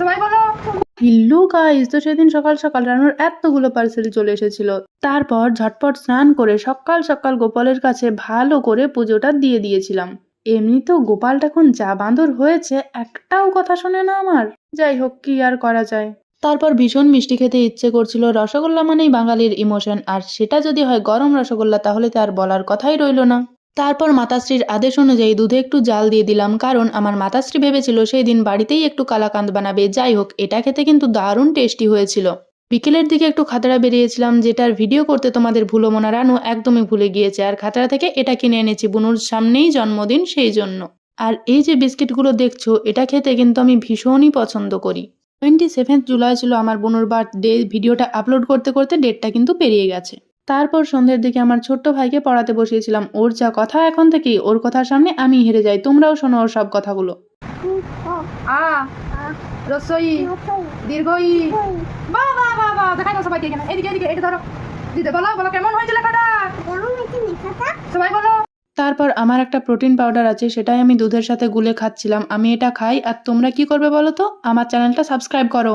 সবাই বলো। হিল্লু তো সেদিন সকাল সকাল রানুর এতগুলো পার্সেল চলে এসেছিল। তারপর ঝটপট স্নান করে সকাল সকাল গোপালের কাছে ভালো করে পুজোটা দিয়ে দিয়েছিলাম। এমনিতেও গোপালটা এখন যা বাঁদর হয়েছে, একটাও কথা শোনে না আমার। যাই হোক, কি আর করা যায়। তারপর ভীষণ মিষ্টি খেতে ইচ্ছে করছিল রসগোল্লা মানেই বাঙালির ইমোশন আর সেটা যদি হয় গরম রসগোল্লা, তাহলে তার বলার কথাই রইল না। তারপর মাতাশ্রীর আদেশ অনুযায়ী দুধে একটু জাল দিয়ে দিলাম, কারণ আমার মাতাশ্রী ভেবেছিল সেই দিন বাড়িতেই একটু কালাকান্দ বানাবে। যাই হোক, এটা খেতে কিন্তু দারুণ টেস্টি হয়েছিল। বিকেলের দিকে একটু খাতড়া বেরিয়েছিলাম, যেটার ভিডিও করতে তোমাদের ভুলো মনা রানু একদমই ভুলে গিয়েছে, আর খাতড়া থেকে এটা কিনে এনেছি বুনুর সামনেই জন্মদিন সেই জন্য। আর এই যে বিস্কিটগুলো দেখছ, এটা খেতে কিন্তু আমি ভীষণই পছন্দ করি। টোয়েন্টি সেভেন্থ জুলাই ছিল আমার বোনুর বার্থডে ভিডিওটা আপলোড করতে করতে ডেটটা কিন্তু পেরিয়ে গেছে। তারপর সন্ধ্যের দিকে আমার ছোট্ট ভাইকে পড়াতে বসিয়েছিলাম। ওর যা কথা এখন থেকেই ওর কথার সামনে আমি হেরে যাই। তোমরাও শোনো ওর সব কথাগুলো। আ রসই দীর্ঘই। বা বা বা বা দেখাই দাও সবাইকে এখানে। এদিকে এদিকে এটা ধরো। দিতে বলো বলো কেমন হয়েছে লেখাটা? সবাই বলো তারপর আমার একটা প্রোটিন পাউডার আছে সেটাই আমি দুধের সাথে গুলে খাচ্ছিলাম। আমি এটা খাই আর তোমরা কি করবে বলো তো? আমার চ্যানেলটা সাবস্ক্রাইব করো।